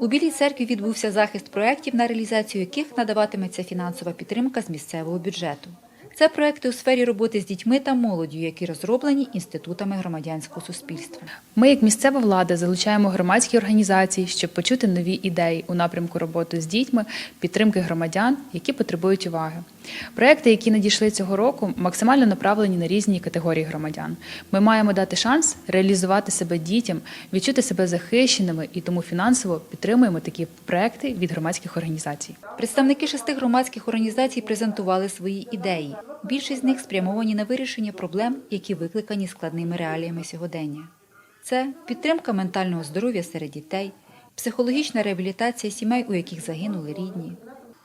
У Білій церкві відбувся захист проєктів, на реалізацію яких надаватиметься фінансова підтримка з місцевого бюджету. Це проекти у сфері роботи з дітьми та молоддю, які розроблені інститутами громадянського суспільства. Ми, як місцева влада, залучаємо громадські організації, щоб почути нові ідеї у напрямку роботи з дітьми, підтримки громадян, які потребують уваги. Проекти, які надійшли цього року, максимально направлені на різні категорії громадян. Ми маємо дати шанс реалізувати себе дітям, відчути себе захищеними і тому фінансово підтримуємо такі проекти від громадських організацій. Представники шести громадських організацій презентували свої ідеї. Більшість з них спрямовані на вирішення проблем, які викликані складними реаліями сьогодення. Це підтримка ментального здоров'я серед дітей, психологічна реабілітація сімей, у яких загинули рідні,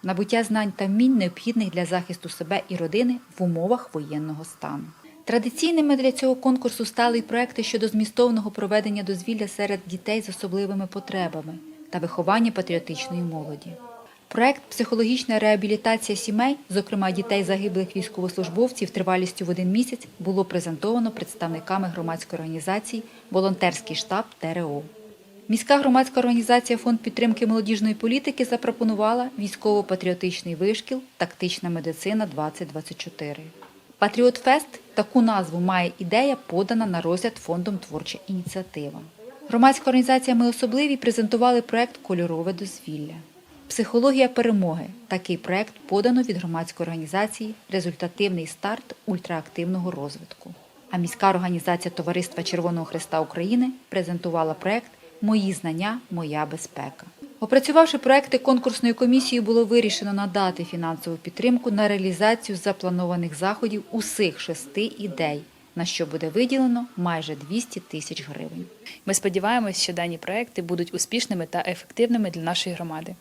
набуття знань та вмінь, необхідних для захисту себе і родини в умовах воєнного стану. Традиційними для цього конкурсу стали й проекти щодо змістовного проведення дозвілля серед дітей з особливими потребами та виховання патріотичної молоді. Проект Психологічна реабілітація сімей, зокрема дітей загиблих військовослужбовців тривалістю в один місяць, було презентовано представниками громадської організації Волонтерський штаб ТРО. Міська громадська організація Фонд підтримки молодіжної політики запропонувала військово-патріотичний вишкіл Тактична медицина 2024. Патріот Фест таку назву має ідея, подана на розгляд фондом Творча ініціатива. Громадська організація Ми особливі презентували проект Кольорове дозвілля. Психологія перемоги. Такий проект подано від громадської організації Результативний старт ультраактивного розвитку. А міська організація Товариства Червоного Христа України презентувала проект Мої знання, моя безпека. Опрацювавши проекти конкурсної комісії, було вирішено надати фінансову підтримку на реалізацію запланованих заходів усіх шести ідей, на що буде виділено майже 200 тисяч гривень. Ми сподіваємось, що дані проекти будуть успішними та ефективними для нашої громади.